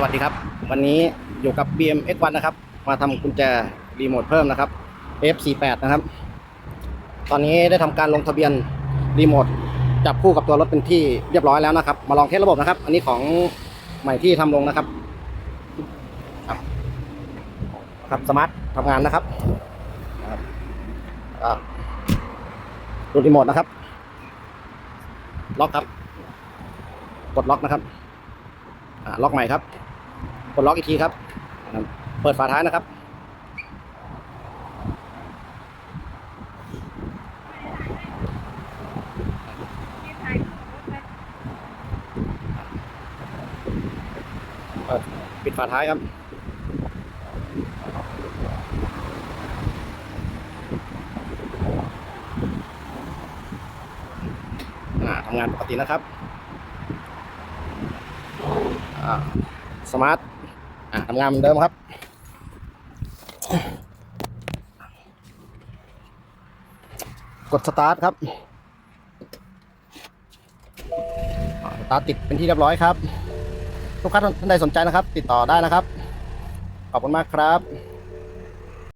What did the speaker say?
สวัสดีครับ วันนี้อยู่กับ BMX1 นะครับ มาทำกุญแจรีโมทเพิ่มนะครับ F48 นะครับ ตอนนี้ได้ทำการลงทะเบียนรีโมทจับคู่กับตัวรถเป็นที่เรียบร้อยแล้วนะครับ มาลองเทสระบบนะครับ อันนี้ของใหม่ที่ทำลงนะครับ ครับครับสมาร์ททำงานนะครับครับอ่าดูรีโมทนะครับ ล็อกครับ กดล็อกนะครับล็อกใหม่ครับ ดล็อกอีกทีครับ เปิดฝาท้ายนะครับ ปิดฝาท้ายครับทำงานปกตินะครับสมาร์ท อ่าทำงานเหมือนเดิมครับ กดสตาร์ทครับสตาร์ทติดเป็นที่เรียบร้อยครับ ลูกค้าท่านใดสนใจนะครับ ติดต่อได้นะครับ ขอบคุณมากครับ